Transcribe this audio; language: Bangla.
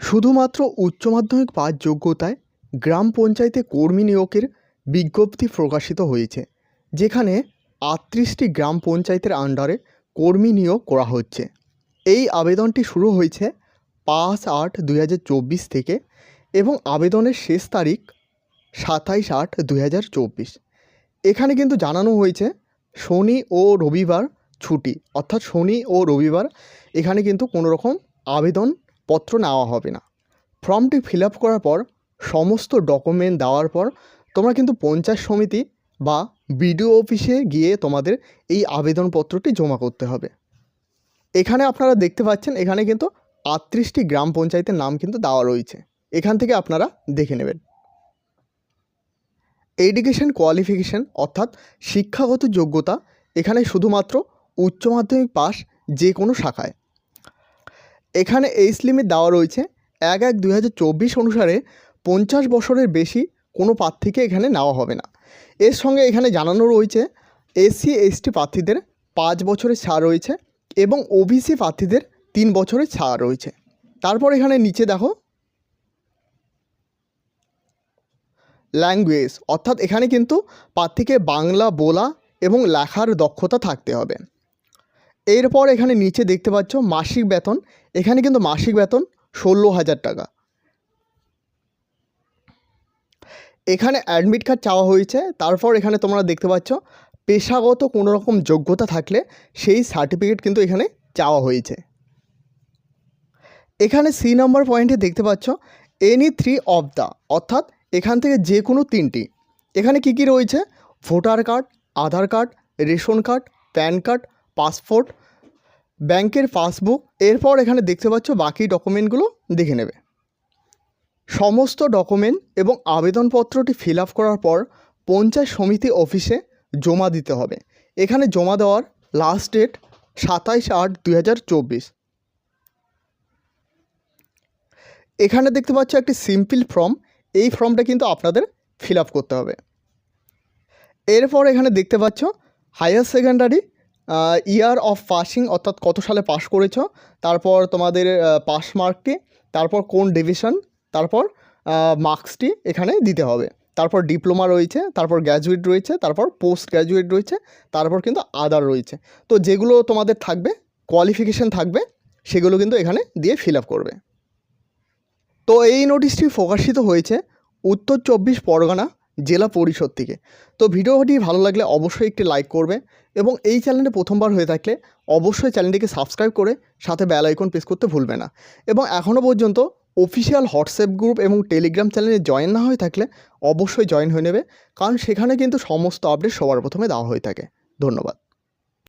শুধুমাত্র উচ্চ মাধ্যমিক পাস যোগ্যতায় গ্রাম পঞ্চায়েতে কর্মী নিয়োগের বিজ্ঞপ্তি প্রকাশিত হয়েছে, যেখানে আটত্রিশটি গ্রাম পঞ্চায়েতের আন্ডারে কর্মী নিয়োগ করা হচ্ছে। এই আবেদনটি শুরু হয়েছে পাঁচ আট দুই থেকে এবং আবেদনের শেষ তারিখ সাতাইশ আট দুই এখানে কিন্তু জানানো হয়েছে, শনি ও রবিবার ছুটি, অর্থাৎ শনি ও রবিবার এখানে কিন্তু কোনো রকম আবেদনপত্র নেওয়া হবে না। ফর্মটি ফিল আপ করার পর, সমস্ত ডকুমেন্ট দেওয়ার পর, তোমরা কিন্তু পঞ্চায়েত সমিতি বা বিডিও অফিসে গিয়ে তোমাদের এই আবেদনপত্রটি জমা করতে হবে। এখানে আপনারা দেখতে পাচ্ছেন, এখানে কিন্তু আটত্রিশটি গ্রাম পঞ্চায়েতের নাম কিন্তু দেওয়া রয়েছে। এখান থেকে আপনারা দেখে নেবেন। এডুকেশন কোয়ালিফিকেশান অর্থাৎ শিক্ষাগত যোগ্যতা, এখানে শুধুমাত্র উচ্চ মাধ্যমিক পাস যে কোনো শাখায়। এখানে এইজ লিমিট দেওয়া রয়েছে। এক এক দুই অনুসারে পঞ্চাশ বছরের বেশি কোনো প্রার্থীকে এখানে নেওয়া হবে না। এর সঙ্গে এখানে জানানো রয়েছে এসসি এসটি প্রার্থীদের পাঁচ বছরের ছাড় রয়েছে এবং ওবিসি প্রার্থীদের তিন বছরের ছাড় রয়েছে। তারপর এখানে নিচে দেখো ল্যাঙ্গুয়েজ অর্থাৎ এখানে কিন্তু প্রার্থীকে বাংলা, বলা এবং লেখার দক্ষতা থাকতে হবে। এরপর এখানে নিচে দেখতে পাচ্ছ মাসিক বেতন। এখানে কিন্তু মাসিক বেতন ষোলো হাজার টাকা। এখানে অ্যাডমিট কার্ড চাওয়া হয়েছে। তারপর এখানে তোমরা দেখতে পাচ্ছ পেশাগত কোনো রকম যোগ্যতা থাকলে সেই সার্টিফিকেট কিন্তু এখানে চাওয়া হয়েছে। এখানে সি নম্বর পয়েন্টে দেখতে পাচ্ছ এনি থ্রি অফ দ্য অর্থাৎ এখান থেকে যে কোনো তিনটি। এখানে কি কি রয়েছে? Voter card Aadhaar card ration card PAN card passport, ব্যাংকের পাসবুক, এরপর এখানে দেখতে পাচ্ছ বাকি ডকুমেন্টগুলো দেখে নেবে। সমস্ত ডকুমেন্ট এবং আবেদনপত্রটি ফিল আপ করার পর পঞ্চায়েত সমিতি অফিসে জমা দিতে হবে। এখানে জমা দেওয়ার লাস্ট ডেট সাতাইশ আট দুই এখানে দেখতে পাচ্ছ একটি সিম্পল ফর্ম এই ফর্মটা কিন্তু আপনাদের ফিল করতে হবে। এরপর এখানে দেখতে পাচ্ছ higher secondary year of passing অর্থাৎ কত সালে পাস করেছ? তারপর তোমাদের পাস মার্কটি তারপর কোন ডিভিশন তারপর মার্কসটি এখানে দিতে হবে। তারপর ডিপ্লোমা রয়েছে, তারপর গ্র্যাজুয়েট রয়েছে, তারপর পোস্ট গ্র্যাজুয়েট রয়েছে, তারপর কিন্তু আদার রয়েছে। তো যেগুলো তোমাদের থাকবে কোয়ালিফিকেশান থাকবে, সেগুলো কিন্তু এখানে দিয়ে ফিল আপ করবে। তো এই নোটিশটি প্রকাশিত হয়েছে উত্তর চব্বিশ পরগনা জেলা পরিষদ থেকে। তো ভিডিওটি ভালো লাগলে অবশ্যই একটি লাইক করবে এবং এই চ্যানেলে প্রথমবার হয়ে থাকলে অবশ্যই চ্যানেলটিকে সাবস্ক্রাইব করে সাথে বেল আইকন প্রেস করতে ভুলবে না। এবং এখনও পর্যন্ত অফিসিয়াল হোয়াটসঅ্যাপ গ্রুপ এবং টেলিগ্রাম চ্যানেলে জয়েন না হয়ে থাকলে অবশ্যই জয়েন হয়ে নেবে। কারণ সেখানে কিন্তু সমস্ত আপডেট সবার প্রথমে দেওয়া হয়ে থাকে। ধন্যবাদ।